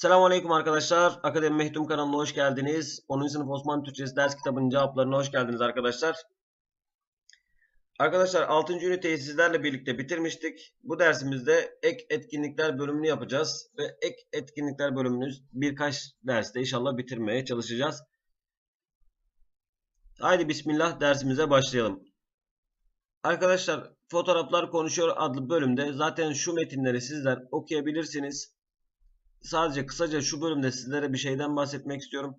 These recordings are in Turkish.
Selamünaleyküm arkadaşlar. Akademi Mehtum kanalına hoş geldiniz. 10. sınıf Osmanlı Türkçesi ders kitabının cevaplarına hoş geldiniz arkadaşlar. Arkadaşlar 6. üniteyi sizlerle birlikte bitirmiştik. Bu dersimizde ek etkinlikler bölümünü yapacağız. Ve ek etkinlikler bölümünü birkaç derste inşallah bitirmeye çalışacağız. Haydi bismillah dersimize başlayalım. Arkadaşlar Fotoğraflar Konuşuyor adlı bölümde zaten şu metinleri sizler okuyabilirsiniz sadece kısaca şu bölümde sizlere bir şeyden bahsetmek istiyorum.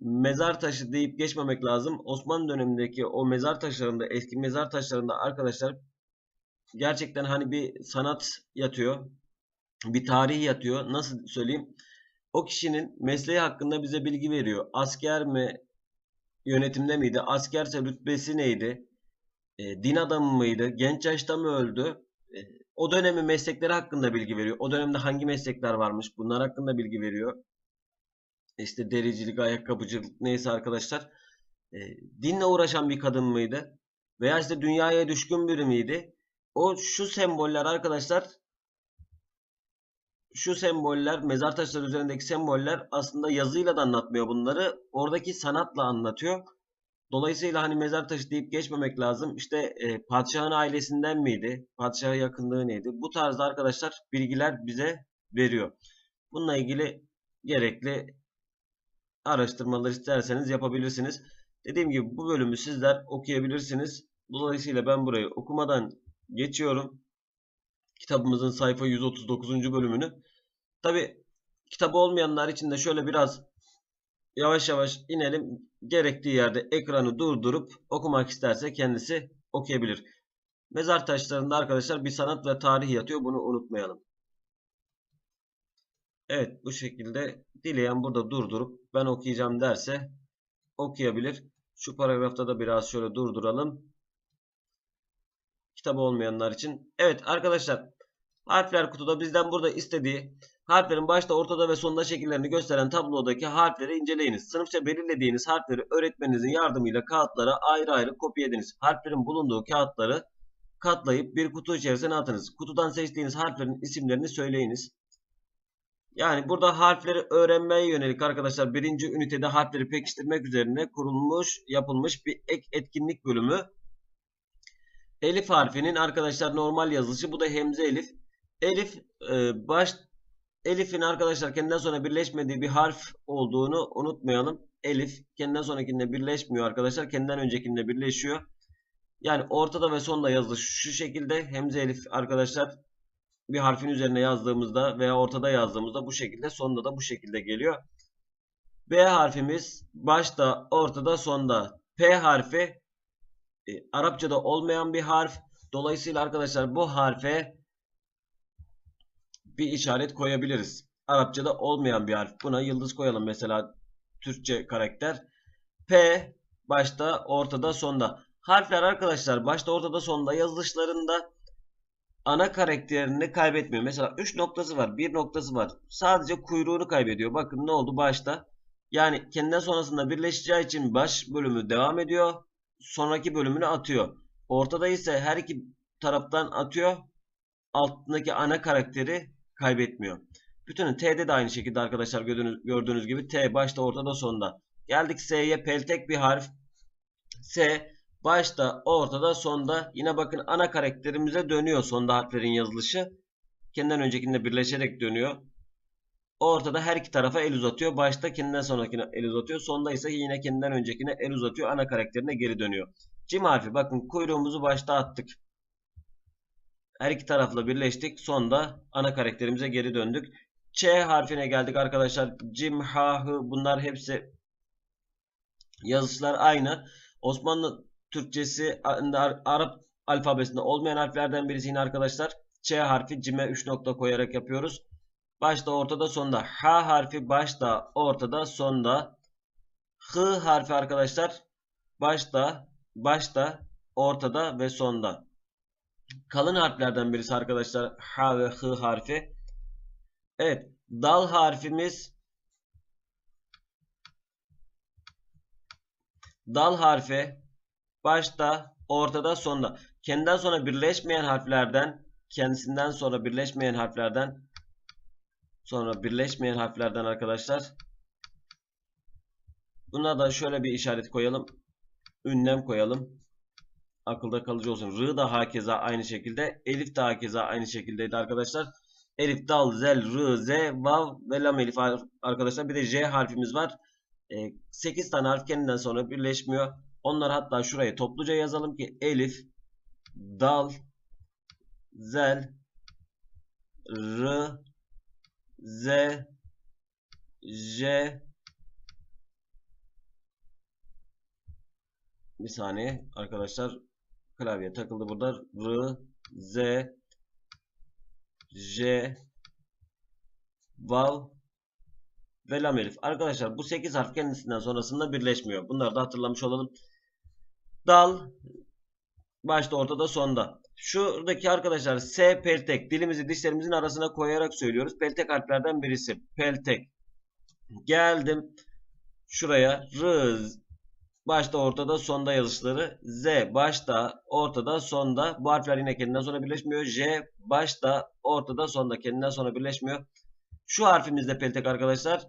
Mezar taşı deyip geçmemek lazım. Osmanlı dönemindeki o mezar taşlarında, eski mezar taşlarında arkadaşlar gerçekten hani bir sanat yatıyor. Bir tarih yatıyor. Nasıl söyleyeyim? O kişinin mesleği hakkında bize bilgi veriyor. Asker mi yönetimde miydi? Askerse rütbesi neydi? E, din adamı mıydı? Genç yaşta mı öldü? E, o dönemin meslekleri hakkında bilgi veriyor. O dönemde hangi meslekler varmış bunlar hakkında bilgi veriyor. İşte dericilik, ayakkabıcılık neyse arkadaşlar. E, dinle uğraşan bir kadın mıydı? Veya işte dünyaya düşkün biri miydi? O şu semboller arkadaşlar şu semboller, mezar taşları üzerindeki semboller aslında yazıyla da anlatmıyor bunları. Oradaki sanatla anlatıyor. Dolayısıyla hani mezar taşı deyip geçmemek lazım. İşte e, padişahın ailesinden miydi? Padişaha yakınlığı neydi? Bu tarzda arkadaşlar bilgiler bize veriyor. Bununla ilgili gerekli araştırmalar isterseniz yapabilirsiniz. Dediğim gibi bu bölümü sizler okuyabilirsiniz. Dolayısıyla ben burayı okumadan geçiyorum. Kitabımızın sayfa 139. bölümünü. Tabi kitabı olmayanlar için de şöyle biraz yavaş yavaş inelim. Gerektiği yerde ekranı durdurup okumak isterse kendisi okuyabilir. Mezar taşlarında arkadaşlar bir sanat ve tarih yatıyor. Bunu unutmayalım. Evet bu şekilde dileyen burada durdurup ben okuyacağım derse okuyabilir. Şu paragrafta da biraz şöyle durduralım. Kitabı olmayanlar için. Evet arkadaşlar harfler kutuda bizden burada istediği Harflerin başta, ortada ve sonunda şekillerini gösteren tablodaki harfleri inceleyiniz. Sınıfça belirlediğiniz harfleri öğretmeninizin yardımıyla kağıtlara ayrı ayrı kopya ediniz. Harflerin bulunduğu kağıtları katlayıp bir kutu içerisine atınız. Kutudan seçtiğiniz harflerin isimlerini söyleyiniz. Yani burada harfleri öğrenmeye yönelik arkadaşlar birinci ünitede harfleri pekiştirmek üzerine kurulmuş, yapılmış bir ek etkinlik bölümü. Elif harfinin arkadaşlar normal yazılışı. Bu da hemze elif. Elif e, baş Elif'in arkadaşlar kendinden sonra birleşmediği bir harf olduğunu unutmayalım. Elif kendinden sonrakinde birleşmiyor arkadaşlar. Kendinden öncekinde birleşiyor. Yani ortada ve sonda yazılı şu şekilde. Hemze elif arkadaşlar bir harfin üzerine yazdığımızda veya ortada yazdığımızda bu şekilde sonda da bu şekilde geliyor. B harfimiz başta, ortada, sonda. P harfi e, Arapçada olmayan bir harf. Dolayısıyla arkadaşlar bu harfe bir işaret koyabiliriz. Arapçada olmayan bir harf. Buna yıldız koyalım mesela Türkçe karakter. P başta, ortada, sonda. Harfler arkadaşlar başta, ortada, sonda yazılışlarında ana karakterini kaybetmiyor. Mesela 3 noktası var, 1 noktası var. Sadece kuyruğunu kaybediyor. Bakın ne oldu başta. Yani kendinden sonrasında birleşeceği için baş bölümü devam ediyor. Sonraki bölümünü atıyor. Ortada ise her iki taraftan atıyor. Altındaki ana karakteri kaybetmiyor. Bütünün T'de de aynı şekilde arkadaşlar gördüğünüz, gördüğünüz gibi T başta ortada sonda. Geldik S'ye peltek bir harf. S başta ortada sonda yine bakın ana karakterimize dönüyor sonda harflerin yazılışı. Kendinden öncekinde birleşerek dönüyor. Ortada her iki tarafa el uzatıyor. Başta kendinden sonrakine el uzatıyor. Sonda ise yine kendinden öncekine el uzatıyor. Ana karakterine geri dönüyor. Cim harfi bakın kuyruğumuzu başta attık. Her iki tarafla birleştik. Sonda ana karakterimize geri döndük. Ç harfine geldik arkadaşlar. Cim, ha, hı bunlar hepsi yazışlar aynı. Osmanlı Türkçesi Arap alfabesinde olmayan harflerden birisi yine arkadaşlar. Ç harfi cime 3 nokta koyarak yapıyoruz. Başta ortada sonda. H harfi başta ortada sonda. H harfi arkadaşlar başta başta ortada ve sonda kalın harflerden birisi arkadaşlar. H ve H harfi. Evet. Dal harfimiz dal harfi başta, ortada, sonda. Kendinden sonra birleşmeyen harflerden kendisinden sonra birleşmeyen harflerden Sonra birleşmeyen harflerden arkadaşlar. Buna da şöyle bir işaret koyalım. Ünlem koyalım. Akılda kalıcı olsun. R da hakeza aynı şekilde. Elif de hakeza aynı şekildeydi arkadaşlar. Elif, dal, zel, r, z, vav ve lam elif arkadaşlar. Bir de j harfimiz var. 8 tane harf kendinden sonra birleşmiyor. Onları hatta şuraya topluca yazalım ki elif, dal, zel, r, z, j, bir saniye arkadaşlar klavye takıldı burada r, z, j, vav ve lam elif. Arkadaşlar bu 8 harf kendisinden sonrasında birleşmiyor. Bunları da hatırlamış olalım. Dal başta ortada sonda. Şuradaki arkadaşlar S peltek dilimizi dişlerimizin arasına koyarak söylüyoruz. Peltek harflerden birisi. Peltek. Geldim şuraya R başta ortada sonda yazışları. Z başta ortada sonda. Bu harfler yine kendinden sonra birleşmiyor. J başta ortada sonda kendinden sonra birleşmiyor. Şu harfimiz de peltek arkadaşlar.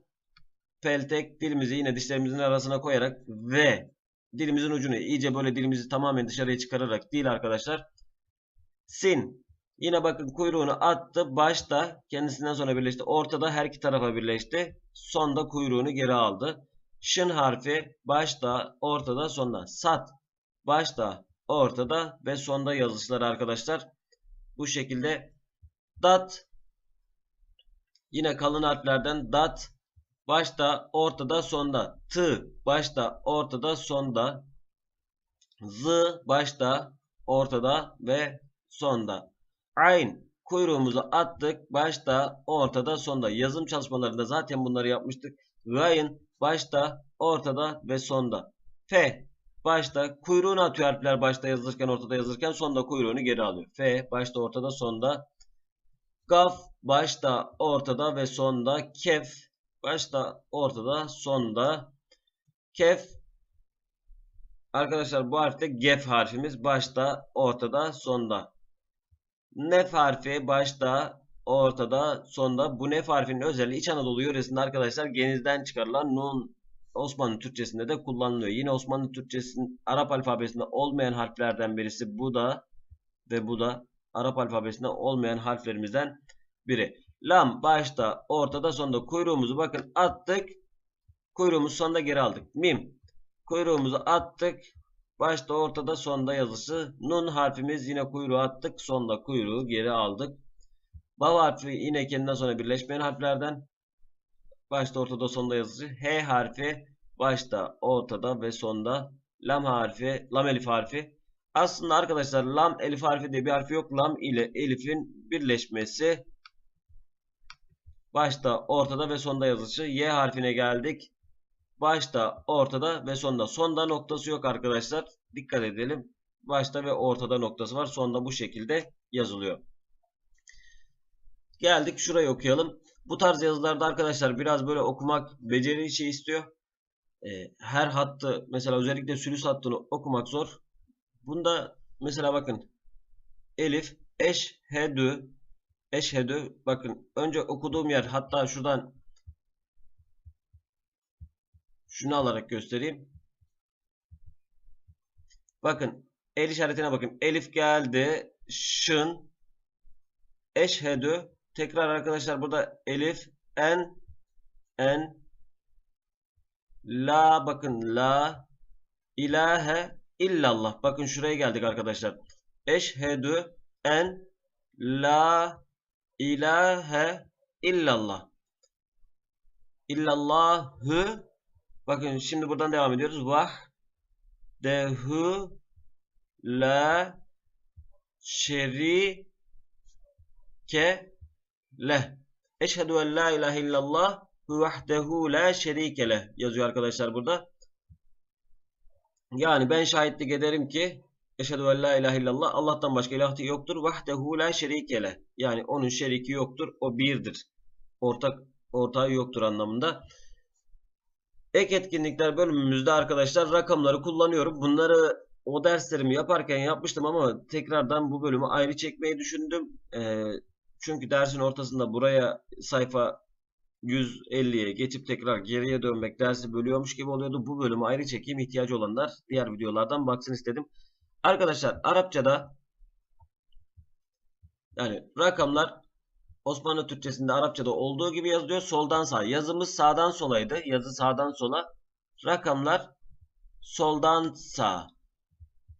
Peltek dilimizi yine dişlerimizin arasına koyarak ve dilimizin ucunu iyice böyle dilimizi tamamen dışarıya çıkararak değil arkadaşlar. Sin. Yine bakın kuyruğunu attı. Başta kendisinden sonra birleşti. Ortada her iki tarafa birleşti. Sonda kuyruğunu geri aldı. Şın harfi başta, ortada, sonda. Sat. Başta, ortada ve sonda yazışları arkadaşlar. Bu şekilde dat Yine kalın harflerden dat başta, ortada, sonda. T başta, ortada, sonda. Z başta, ortada ve sonda. Ayn kuyruğumuzu attık. Başta, ortada, sonda. Yazım çalışmalarında zaten bunları yapmıştık. Gayn başta, ortada ve sonda. F başta kuyruğunu atıyor harfler başta yazılırken ortada yazılırken sonda kuyruğunu geri alıyor. F başta ortada sonda Gaf başta, ortada ve sonda. Kef başta, ortada, sonda. Kef Arkadaşlar bu harfte gef harfimiz başta, ortada, sonda. Nef harfi başta, ortada, sonda. Bu nef harfinin özelliği İç Anadolu yöresinde arkadaşlar genizden çıkarılan nun Osmanlı Türkçesinde de kullanılıyor. Yine Osmanlı Türkçesinin Arap alfabesinde olmayan harflerden birisi bu da ve bu da Arap alfabesinde olmayan harflerimizden biri. Lam başta, ortada, sonda kuyruğumuzu bakın attık. Kuyruğumuzu sonda geri aldık. Mim. Kuyruğumuzu attık. Başta, ortada, sonda yazısı. Nun harfimiz yine kuyruğu attık. Sonda kuyruğu geri aldık. Vav harfi yine kendinden sonra birleşmeyen harflerden. Başta, ortada, sonda yazısı. H harfi başta, ortada ve sonda. Lam harfi, lam elif harfi aslında arkadaşlar lam elif harfi diye bir harfi yok. Lam ile elifin birleşmesi başta, ortada ve sonda yazılışı. Y harfine geldik. Başta, ortada ve sonda. Sonda noktası yok arkadaşlar. Dikkat edelim. Başta ve ortada noktası var. Sonda bu şekilde yazılıyor. Geldik şurayı okuyalım. Bu tarz yazılarda arkadaşlar biraz böyle okumak beceri işi istiyor. Her hattı mesela özellikle sülüs hattını okumak zor. Bunda mesela bakın elif eşhedü eşhedü bakın önce okuduğum yer hatta şuradan şunu alarak göstereyim. Bakın el işaretine bakın. Elif geldi. Şın eşhedü tekrar arkadaşlar burada elif en en la bakın la ilahe illallah. Bakın şuraya geldik arkadaşlar. Eşhedü en la ilahe illallah. İllallahü Bakın şimdi buradan devam ediyoruz. Vah dehu la şerike leh. Eşhedü en la ilahe illallah vahdehu la şerike leh yazıyor arkadaşlar burada. Yani ben şahitlik ederim ki Eşhedü en la ilahe illallah Allah'tan başka ilah yoktur. Vahdehu la şerikele. Yani onun şeriki yoktur. O birdir. Ortak ortağı yoktur anlamında. Ek etkinlikler bölümümüzde arkadaşlar rakamları kullanıyorum. Bunları o derslerimi yaparken yapmıştım ama tekrardan bu bölümü ayrı çekmeyi düşündüm. Ee, Çünkü dersin ortasında buraya sayfa 150'ye geçip tekrar geriye dönmek dersi bölüyormuş gibi oluyordu. Bu bölümü ayrı çekeyim ihtiyacı olanlar diğer videolardan baksın istedim. Arkadaşlar Arapçada yani rakamlar Osmanlı Türkçesinde Arapçada olduğu gibi yazılıyor. Soldan sağa. Yazımız sağdan solaydı. Yazı sağdan sola. Rakamlar soldan sağa.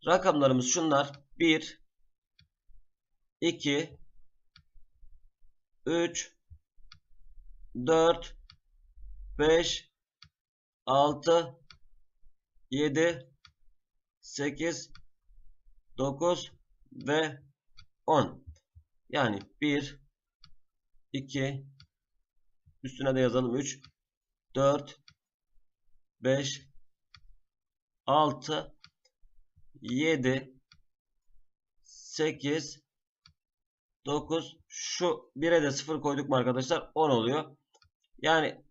Rakamlarımız şunlar. 1 2 3 4 5 6 7 8 9 ve 10. Yani 1 2 üstüne de yazalım 3 4 5 6 7 8 9 şu 1'e de 0 koyduk mu arkadaşlar 10 oluyor. Yani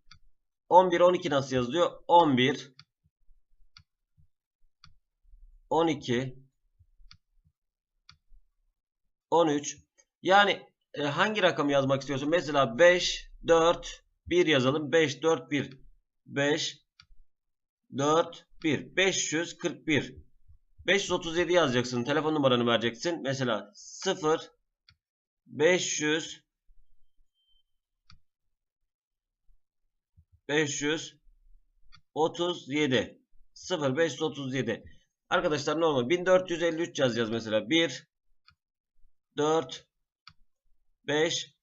11 12 nasıl yazılıyor? 11 12 13 yani e, hangi rakamı yazmak istiyorsun? Mesela 5 4 1 yazalım. 5 4 1 5 4 1 541 537 yazacaksın. Telefon numaranı vereceksin. Mesela 0 500 537 0 537 Arkadaşlar normal 1453 yazacağız mesela. 1 4 5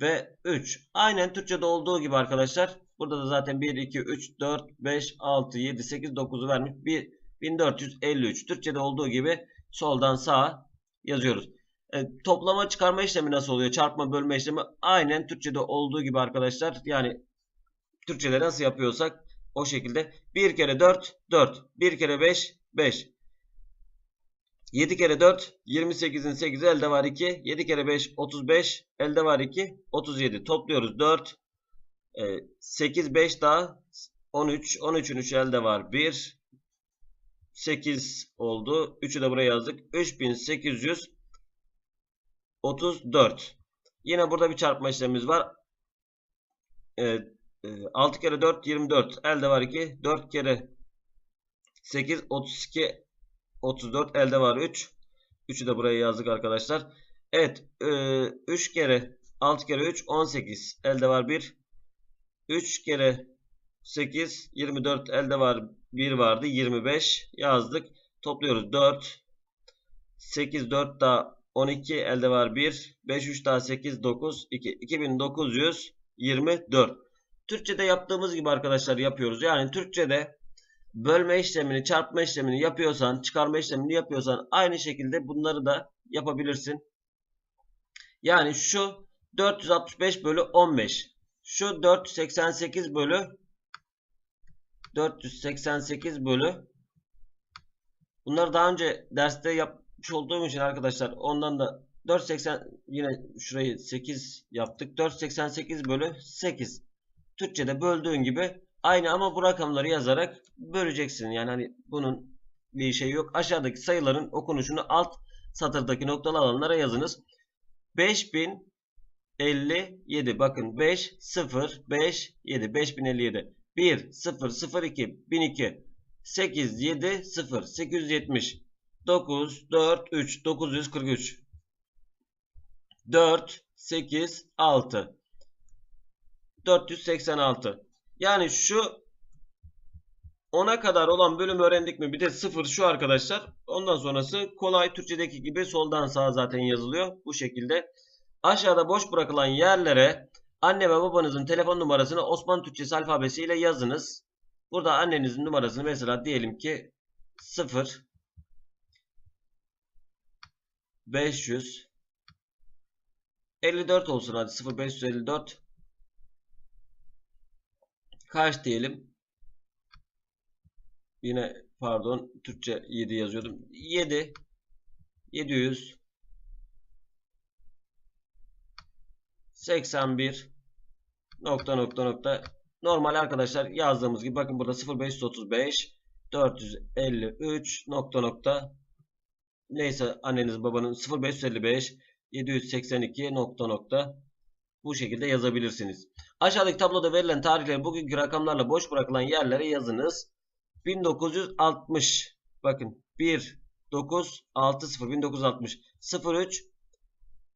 ve 3 aynen Türkçe'de olduğu gibi arkadaşlar. Burada da zaten 1 2 3 4 5 6 7 8 9'u vermiş. 1 1453 Türkçe'de olduğu gibi soldan sağa yazıyoruz e, toplama çıkarma işlemi nasıl oluyor? Çarpma bölme işlemi aynen Türkçe'de olduğu gibi arkadaşlar. Yani Türkçe'de nasıl yapıyorsak o şekilde. 1 kere 4 4 1 kere 5 5 7 kere 4 28'in 8'i elde var 2 7 kere 5 35 elde var 2 37 topluyoruz 4 e, 8 5 daha 13 13'ün 3 elde var 1 8 oldu. 3'ü de buraya yazdık 3834 yine burada bir çarpma işlemimiz var. Evet 6 kere 4 24 elde var 2 4 kere 8 32 34 elde var 3 3'ü de buraya yazdık arkadaşlar. Evet 3 kere 6 kere 3 18 elde var 1 3 kere 8 24 elde var 1 vardı 25 yazdık topluyoruz. 4 8 4 daha 12 elde var 1 5 3 daha 8 9 2 2924 Türkçe'de yaptığımız gibi arkadaşlar yapıyoruz. Yani Türkçe'de bölme işlemini, çarpma işlemini yapıyorsan, çıkarma işlemini yapıyorsan aynı şekilde bunları da yapabilirsin. Yani şu 465 bölü 15. Şu 488 bölü 488 bölü Bunları daha önce derste yapmış olduğum için arkadaşlar ondan da 480 yine şurayı 8 yaptık. 488 bölü 8. Türkçe'de böldüğün gibi aynı ama bu rakamları yazarak böleceksin. Yani hani bunun bir şey yok. Aşağıdaki sayıların okunuşunu alt satırdaki noktalı alanlara yazınız. 5057 bakın 5 0 5 7 5057 1 0 0 2 1002 8 7 0 870 9 4 3 943 4 8 6 486. Yani şu 10'a kadar olan bölümü öğrendik mi? Bir de 0 şu arkadaşlar. Ondan sonrası kolay Türkçedeki gibi soldan sağa zaten yazılıyor. Bu şekilde. Aşağıda boş bırakılan yerlere anne ve babanızın telefon numarasını Osmanlı Türkçesi alfabesiyle yazınız. Burada annenizin numarasını mesela diyelim ki 0 500 54 olsun hadi 0554 kaç diyelim? Yine pardon Türkçe 7 yazıyordum. 7 700 81 nokta nokta nokta. Normal arkadaşlar yazdığımız gibi bakın burada 0535 453 nokta nokta neyse anneniz babanın 0555 782 nokta nokta bu şekilde yazabilirsiniz. Aşağıdaki tabloda verilen tarihleri bugünkü rakamlarla boş bırakılan yerlere yazınız. 1960 bakın 1 9 6 0 1960 03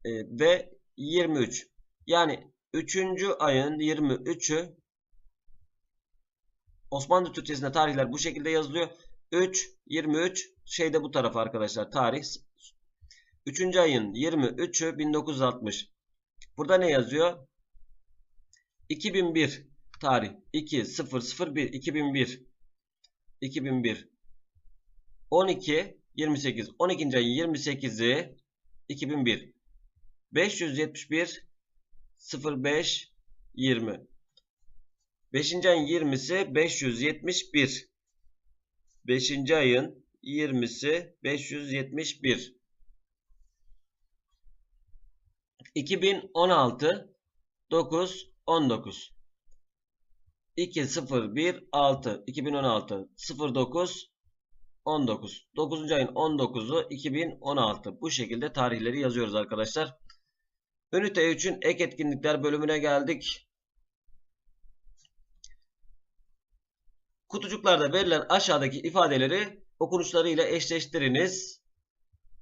e, ve 23 yani 3. ayın 23'ü Osmanlı Türkçesinde tarihler bu şekilde yazılıyor. 3 23 şeyde bu tarafa arkadaşlar tarih 3. ayın 23'ü 1960 Burada ne yazıyor? 2001 tarih 2001 2001 2001 12 28 12. ayın 28'i 2001 571 05 20 5. ayın 20'si 571 5. ayın 20'si 571 2016 9 19 2 0 1 6 2016 09 19 9. ayın 19'u 2016 bu şekilde tarihleri yazıyoruz arkadaşlar. Ünite 3'ün ek etkinlikler bölümüne geldik. Kutucuklarda verilen aşağıdaki ifadeleri okunuşlarıyla eşleştiriniz.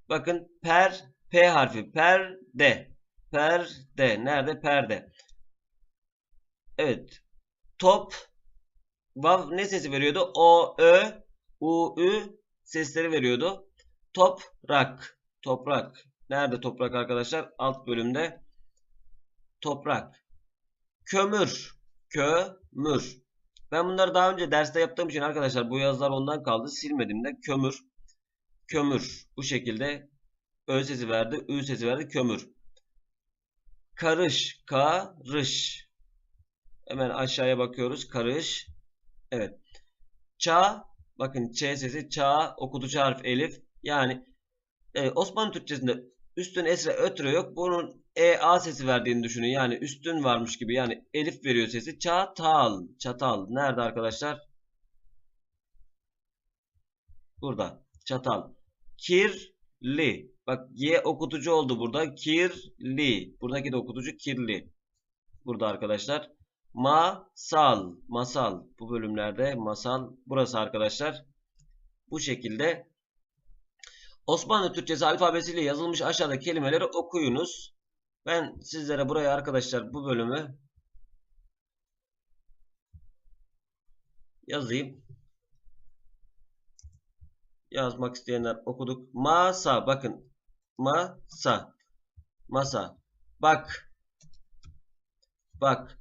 Bakın per, P harfi, perde, perde, nerede? Perde. Evet. Top, vav ne sesi veriyordu? O, ö, u, ü sesleri veriyordu. Toprak, toprak. Nerede toprak arkadaşlar? Alt bölümde. Toprak. Kömür, kömür. Ben bunları daha önce derste yaptığım için arkadaşlar bu yazılar ondan kaldı. Silmedim de kömür. Kömür. Bu şekilde Ö sesi verdi. Ü sesi verdi. Kömür. Karış. Karış. Hemen aşağıya bakıyoruz. Karış. Evet. Ça. Bakın Ç sesi. Ça. Okutucu harf elif. Yani e, Osmanlı Türkçesinde üstün esre ötre yok. Bunun e a sesi verdiğini düşünün. Yani üstün varmış gibi. Yani elif veriyor sesi. Çatal. Çatal. Nerede arkadaşlar? Burada. Çatal. Kirli. Bak y okutucu oldu burada. Kirli. Buradaki de okutucu kirli. Burada arkadaşlar. Masal. Masal. Bu bölümlerde masal. Burası arkadaşlar. Bu şekilde Osmanlı Türkçesi alfabesiyle yazılmış aşağıdaki kelimeleri okuyunuz. Ben sizlere buraya arkadaşlar bu bölümü yazayım. Yazmak isteyenler okuduk. Masa bakın. Masa. Masa. Bak. Bak.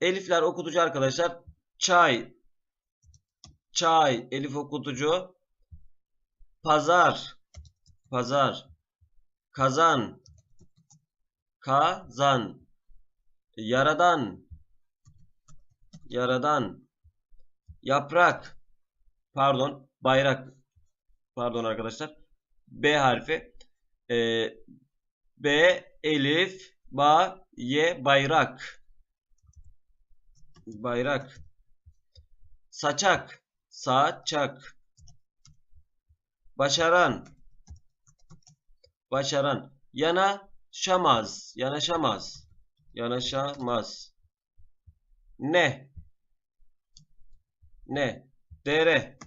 Elifler okutucu arkadaşlar. Çay. Çay. Elif okutucu. Pazar. Pazar. Kazan. Kazan. Yaradan. Yaradan. Yaprak. Pardon. Bayrak. Pardon arkadaşlar. B harfi. Ee, B elif ba ye bayrak. Bayrak. Saçak. Saçak. Başaran. Başaran. Yanaşamaz. Yanaşamaz. Yanaşamaz. Ne? Ne? Dere.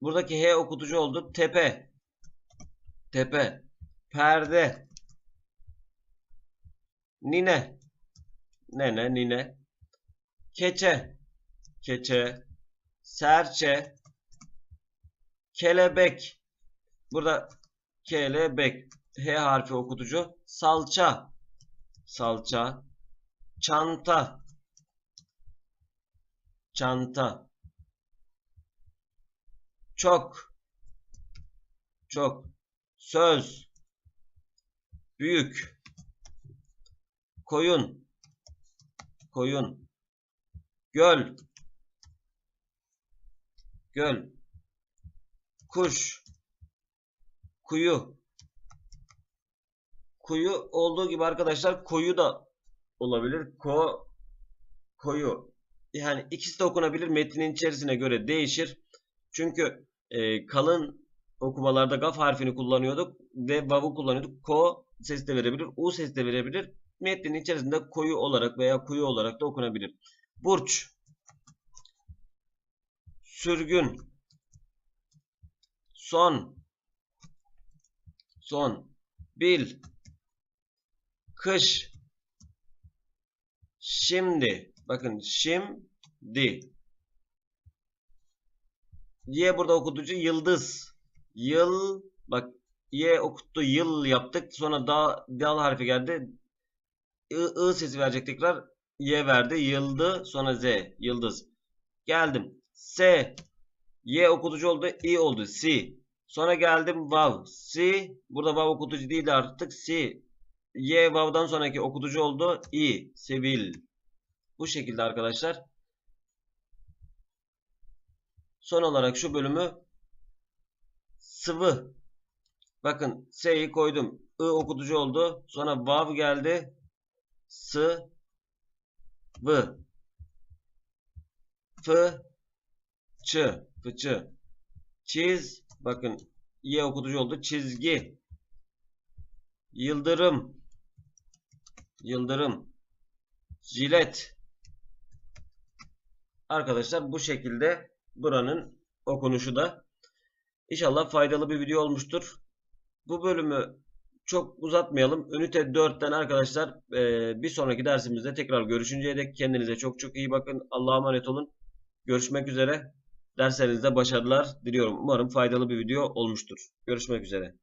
Buradaki H okutucu oldu. Tepe. Tepe. Perde. Nine. Nene, nine. Keçe. Keçe. Serçe. Kelebek. Burada kelebek. H harfi okutucu. Salça. Salça. Çanta. Çanta. Çok. Çok. Söz. Büyük. Koyun. Koyun. Göl. Göl. Kuş. Kuyu. Kuyu olduğu gibi arkadaşlar koyu da olabilir. Ko koyu. Yani ikisi de okunabilir. Metnin içerisine göre değişir. Çünkü e, kalın okumalarda gaf harfini kullanıyorduk. ve vav'u kullanıyorduk. Ko sesi de verebilir. U sesi de verebilir. Metnin içerisinde koyu olarak veya kuyu olarak da okunabilir. Burç. Sürgün. Son. Son. Bil. Kış. Şimdi. Bakın şimdi. Y burada okutucu yıldız. Yıl. Bak Y okuttu yıl yaptık. Sonra da dal harfi geldi. I, I sesi verecek tekrar. Y verdi. Yıldı. Sonra Z. Yıldız. Geldim. S. Y okutucu oldu. I oldu. Si. Sonra geldim vav. Si. Burada vav okutucu değil artık. Si. Y vav'dan sonraki okutucu oldu. I. Sevil. Bu şekilde arkadaşlar. Son olarak şu bölümü sıvı. Bakın S'yi koydum. I okutucu oldu. Sonra vav geldi. S V F Ç Fıçı Çiz Bakın Y okutucu oldu. Çizgi Yıldırım Yıldırım Jilet Arkadaşlar bu şekilde buranın okunuşu da İnşallah faydalı bir video olmuştur. Bu bölümü çok uzatmayalım. Ünite 4'ten arkadaşlar e, bir sonraki dersimizde tekrar görüşünceye dek kendinize çok çok iyi bakın. Allah'a emanet olun. Görüşmek üzere. Derslerinizde başarılar diliyorum. Umarım faydalı bir video olmuştur. Görüşmek üzere.